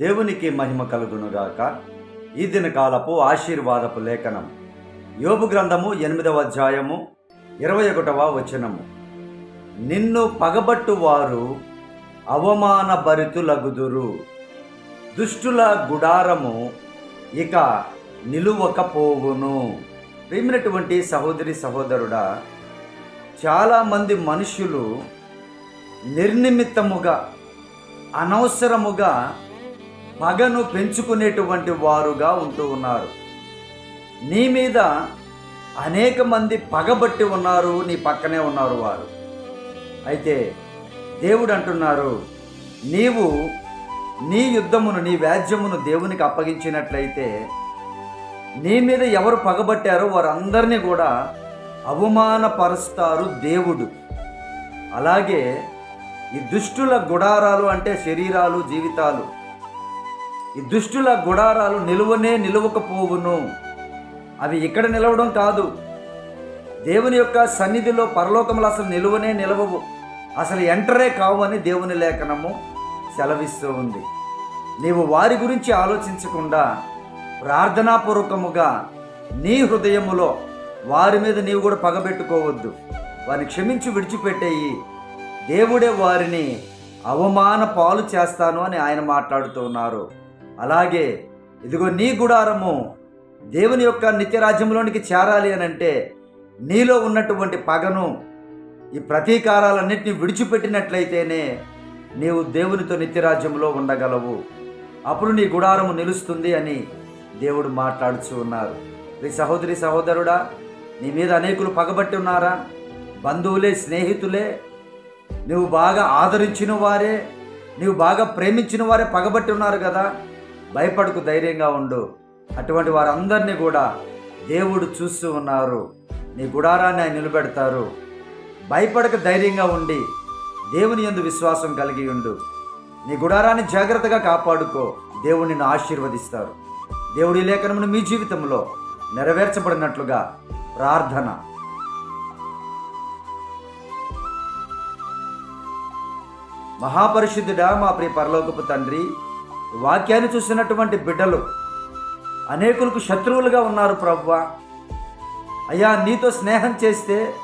దేవునికి మహిమ కలుగునుగాక. ఈ దినకాలపు ఆశీర్వాదపు లేఖనం. యోబు గ్రంథము ఎనిమిదవ అధ్యాయము ఇరవై ఒకటవ వచనము. నిన్ను పగబట్టు వారు అవమానభరితులగుదురు. దుష్టుల గుడారము ఇక నిలువకపోవును. ప్రేమినటువంటి సహోదరి సహోదరుడా చాలామంది మనుషులు నిర్నిమిత్తముగా అనవసరముగా పగను పెంచుకునేటువంటి వారుగా ఉంటూ ఉన్నారు. నీ మీద అనేక మంది పగబట్టి ఉన్నారు నీ పక్కనే ఉన్నారు వారు. అయితే దేవుడు అంటున్నారు నీవు నీ యుద్ధమును నీ వ్యాజ్యమును దేవునికి అప్పగించినట్లయితే నీ మీద ఎవరు పగబట్టారో వారందరినీ కూడా అవమానపరుస్తారు దేవుడు. అలాగే ఈ దుష్టుల గుడారాలు అంటే శరీరాలు జీవితాలు ఈ దుష్టుల గుడారాలు నిలువనే నిలువకపోవును. అవి ఇక్కడ నిలవడం కాదు. దేవుని యొక్క సన్నిధిలో పరలోకములు అసలు నిలువనే నిలవవు. అసలు ఎంటరే కావు అని దేవుని లేఖనము సెలవిస్తూ ఉంది. నీవు వారి గురించి ఆలోచించకుండా ప్రార్థనాపూర్వకముగా నీ హృదయములో వారి మీద నీవు కూడా పగబెట్టుకోవద్దు వారిని క్షమించి విడిచిపెట్టేయి. దేవుడే వారిని అవమాన పాలు చేస్తాను అని ఆయన మాట్లాడుతూ ఉన్నారు. అలాగే ఇదిగో నీ గుడారము దేవుని యొక్క నిత్యరాజ్యంలోనికి చేరాలి అని అంటే నీలో ఉన్నటువంటి పగను ఈ ప్రతీకారాలన్నింటినీ విడిచిపెట్టినట్లయితేనే నీవు దేవునితో నిత్యరాజ్యంలో ఉండగలవు. అప్పుడు నీ గుడారము నిలుస్తుంది అని దేవుడు మాట్లాడుచూ ఉన్నారు. నీ సహోదరి సహోదరుడా నీ మీద అనేకులు పగబట్టి ఉన్నారా? బంధువులే స్నేహితులే నువ్వు బాగా ఆదరించిన వారే నువ్వు బాగా ప్రేమించిన వారే పగబట్టి ఉన్నారు కదా? భయపడకు ధైర్యంగా ఉండు. అటువంటి వారందరినీ కూడా దేవుడు చూస్తూ ఉన్నారు. నీ గుడారాన్ని ఆయన నిలబెడతారు. భయపడక ధైర్యంగా ఉండి దేవుని యందు విశ్వాసం కలిగి ఉండు. నీ గుడారాన్ని జాగ్రత్తగా కాపాడుకో. దేవుడు నిన్ను ఆశీర్వదిస్తారు. దేవుడి లేఖనమును మీ జీవితంలో నెరవేర్చబడినట్లుగా ప్రార్థన. మహాపరిశుద్ధుడా మా ప్రియ పరలోకపు తండ్రి వాక్యాన్ని చూసినటువంటి బిడ్డలు అనేకులకు శత్రువులుగా ఉన్నారు ప్రవ్వ. అయ్యా నీతో స్నేహం చేస్తే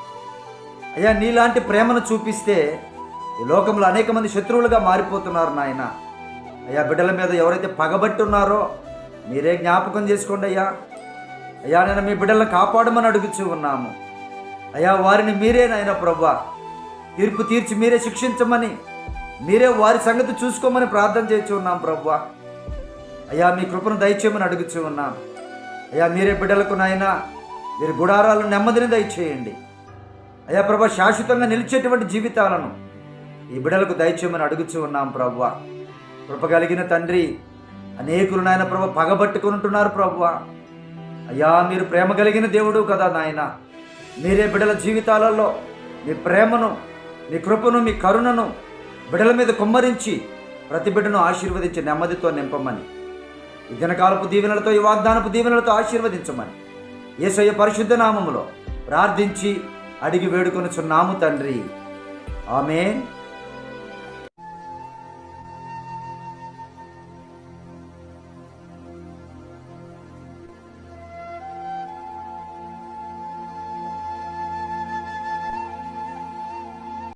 అయ్యా నీలాంటి ప్రేమను చూపిస్తే ఈ లోకంలో అనేక మంది శత్రువులుగా మారిపోతున్నారు నాయన. అయ్యా బిడ్డల మీద ఎవరైతే పగబట్టి ఉన్నారో మీరే జ్ఞాపకం చేసుకోండి అయ్యా. అయ్యా నేను మీ బిడ్డలను కాపాడమని అడుగుచూ ఉన్నాము. అయ్యా వారిని మీరే నాయన ప్రభా తీర్పు తీర్చి మీరే శిక్షించమని మీరే వారి సంగతి చూసుకోమని ప్రార్థన చేసి ఉన్నాం ప్రభు అయ్యా మీ కృపను దయచేయమని అడుగుచూ ఉన్నాం. అయ్యా మీరే బిడ్డలకు నాయన మీరు గుడారాలు నెమ్మదిని దయచేయండి. అయ్యా ప్రభా శాశ్వతంగా నిలిచేటువంటి జీవితాలను ఈ బిడలకు దయచేయమని అడుగుచూ ఉన్నాం ప్రభు కృప కలిగిన తండ్రి అనేకులు నాయన ప్రభ పగబట్టుకుని ఉంటున్నారు అయ్యా మీరు ప్రేమ కలిగిన దేవుడు కదా నాయన. మీరే బిడల జీవితాలలో మీ ప్రేమను మీ కృపను మీ కరుణను బిడ్డల మీద కుమ్మరించి ప్రతి బిడ్డను ఆశీర్వదించి నెమ్మదితో నింపమని. ఈ దినకాలపు దీవెనలతో ఈ వాగ్దానపు దీవెనలతో ఆశీర్వదించమని. ఏసయ్య పరిశుద్ధ నామములో ప్రార్థించి అడిగి వేడుకొనుచున్నాము తండ్రి. ఆమె